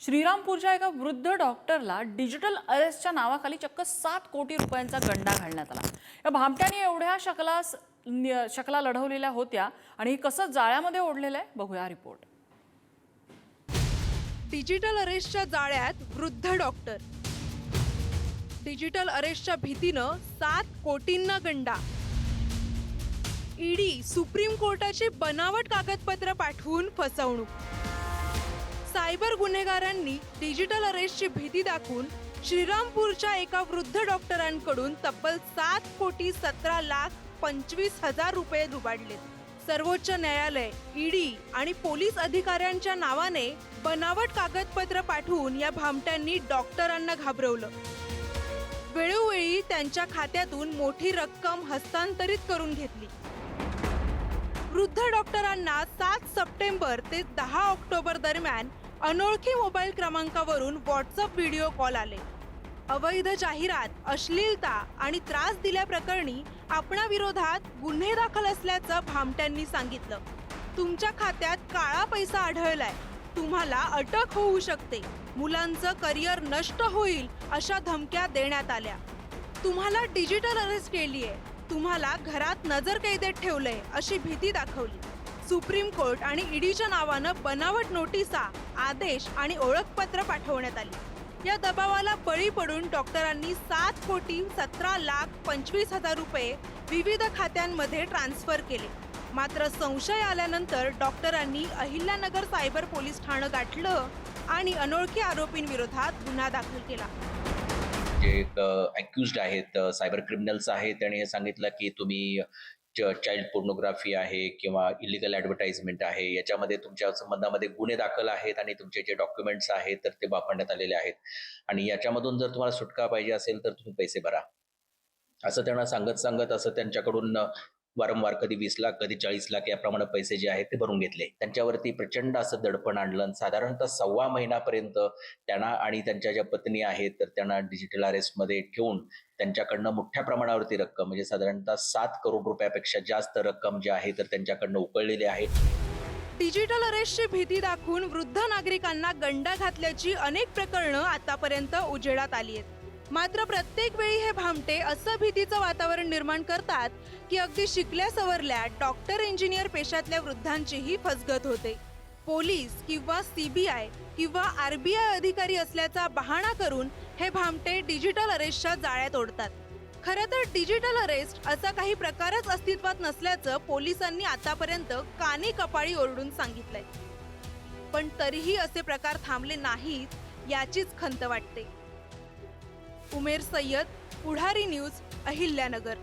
श्रीरामपूरच्या एका वृद्ध डॉक्टरला डिजिटल अरेस्टच्या नावाखाली चक्क सात कोटी रुपयांचा गंडा घालण्यात आला. या भामट्याने एवढ्या शकला शकला लढवलेल्या होत्या आणि हे कसं जाळ्यामध्ये ओढलेलं आहे बघूया रिपोर्ट. डिजिटल अरेस्टच्या जाळ्यात वृद्ध डॉक्टर. डिजिटल अरेस्टच्या भीतीनं सात कोटींना गंडा. ईडी सुप्रीम कोर्टाची बनावट कागदपत्र पाठवून फसवणूक. सायबर गुन्हेगारांनी डिजिटल अरेस्टची भीती दाखवून श्रीरामपूरच्या एका वृद्ध डॉक्टरांकडून तब्बल सात कोटी सतरा लाख पंचवीस हजार रुपये लुबाडलेत सर्वोच्च न्यायालय ईडी आणि पोलीस अधिकाऱ्यांच्या नावाने बनावट कागदपत्र पाठवून या भामट्यांनी डॉक्टरांना घाबरवलं. वेळोवेळी त्यांच्या खात्यातून मोठी रक्कम हस्तांतरित करून घेतली. वृद्ध डॉक्टरांना सात सप्टेंबर ते दहा ऑक्टोबर दरम्यान अनोळखी मोबाईल क्रमांकावरून व्हॉट्सअप व्हिडिओ कॉल आले. अवैध जाहिरात अश्लीलता आणि त्रास दिल्याप्रकरणी आपणाविरोधात गुन्हे दाखल असल्याचं भामट्यांनी सांगितलं. तुमच्या खात्यात काळा पैसा आढळलाय. तुम्हाला अटक होऊ शकते. मुलांचं करिअर नष्ट होईल अशा धमक्या देण्यात आल्या. तुम्हाला डिजिटल अरेस्ट केली आहे तुम्हाला घरात नजर कैदेत ठेवलंय अशी भीती दाखवली. सुप्रीम कोर्ट आणि ईडीच्या नावानं बनावट नोटिसा आदेश आणि ओळखपत्र पाठवण्यात आली. या दबावाला बळी पडून डॉक्टरांनी सात कोटी सतरा लाख पंचवीस हजार रुपये विविध खात्यांमध्ये ट्रान्स्फर केले. मात्र संशय आल्यानंतर डॉक्टरांनी अहिल्यानगर सायबर पोलीस ठाणं गाठलं आणि अनोळखी आरोपींविरोधात गुन्हा दाखल केला. जे अक्युज्ड आहेत सायबर क्रिमिनल्स आहेत त्याने हे सांगितलं की तुम्ही चाइल्ड पोर्नोग्राफी आहे किंवा इलिगल ॲडव्हर्टाइजमेंट आहे याच्यामध्ये तुमच्या संबंधामध्ये गुन्हे दाखल आहेत आणि तुमचे जे डॉक्युमेंट्स आहेत तर ते वापरण्यात आलेले आहेत. आणि याच्यामधून जर तुम्हाला सुटका पाहिजे असेल तर तुम्ही पैसे भरा. असं त्यांना सांगत सांगत असं त्यांच्याकडून वारंवार कधी वीस लाख कधी चाळीस लाख याप्रमाणे पैसे जे आहेत ते भरून घेतले. त्यांच्यावरती प्रचंड असं दडपण आणलं आणि साधारणतः सव्वा महिन्यापर्यंत त्यांना आणि त्यांच्या ज्या पत्नी आहेत तर त्यांना डिजिटल अरेस्टमध्ये ठेवून त्यांच्याकडनं मोठ्या प्रमाणावरती रक्कम म्हणजे साधारणतः सात करोड रुपयापेक्षा जास्त रक्कम जी आहे तर त्यांच्याकडनं उकळलेली आहे. डिजिटल अरेस्टची भीती दाखवून वृद्ध नागरिकांना गंडा घातल्याची अनेक प्रकरणं आतापर्यंत उजेडात आली आहेत. मात्र प्रत्येक वेळी हे भामटे असं भीतीचं वातावरण निर्माण करतात की अगदी शिकल्या सवरल्या डॉक्टर इंजिनियर पेशातल्या वृद्धांचीही फसगत होते. पोलीस किंवा सीबीआय किंवा आरबीआय अधिकारी असल्याचा बहाणा करून हे भामटे डिजिटल अरेस्टच्या जाळ्यात ओढतात. खरं तर डिजिटल अरेस्ट असा काही प्रकारच अस्तित्वात नसल्याचं पोलिसांनी आतापर्यंत कानी कपाळी ओरडून सांगितलंय. पण तरीही असे प्रकार थांबले नाहीत याचीच खंत वाटते. उमेर सय्यद पुढारी न्यूज अहिल्यानगर.